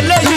எல்லாம்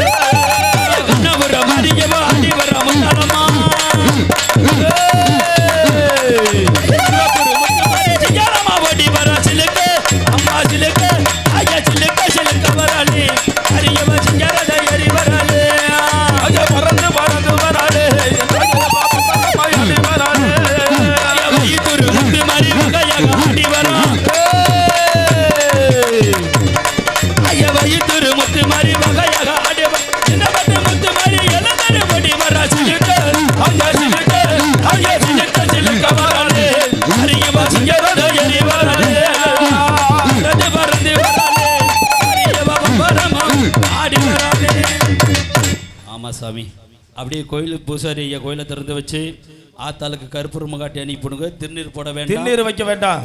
Yeah. ஆமா சாமி அப்படியே கோயில் பூசாரி ஐயா கோயிலை திறந்து வச்சு ஆத்தாளுக்கு கருப்பூர் மகாட்டி அனுப்பிடுங்க திருநீர் போட வேண்டாம். திருநீர் வைக்க வேண்டாம்.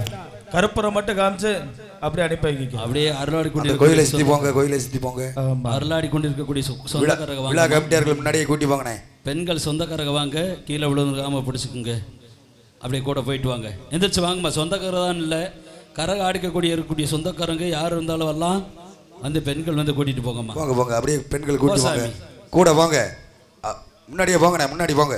கருப்புறம் மட்டும் காமிச்சு அப்படியே அனுப்பி வைக்க அப்படியே அருளாடி அந்த கோயிலை கொண்டு சுத்தி போங்க கோயிலை சுத்தி போங்க. அருளாடி கொண்டிருக்கக்கூடிய சொ- விழா சொந்தக்காரங்க விழா வாங்க கமிட்டியார்கள் முன்னாடியே கூட்டி போங்கண்ணே. பெண்கள் சொந்தக்காரங்க வாங்க கீழே விழுந்துருக்காம பிடிச்சிக்குங்க. அப்படியே கூட போயிட்டு வாங்க. எந்திரிச்சு வாங்கம்மா. சொந்தக்கார தான் இல்லை. கரக ஆடிக்கக்கூடிய இருக்கக்கூடிய சொந்தக்காரங்க யார் இருந்தாலும் வரலாம். வந்து பெண்கள் வந்து கூட்டிட்டு போங்கம்மா. போங்க போங்க. அப்படியே பெண்கள் கூட்டி சாமி. கூட போங்க. முன்னாடியே போங்கண்ணே முன்னாடி போங்க.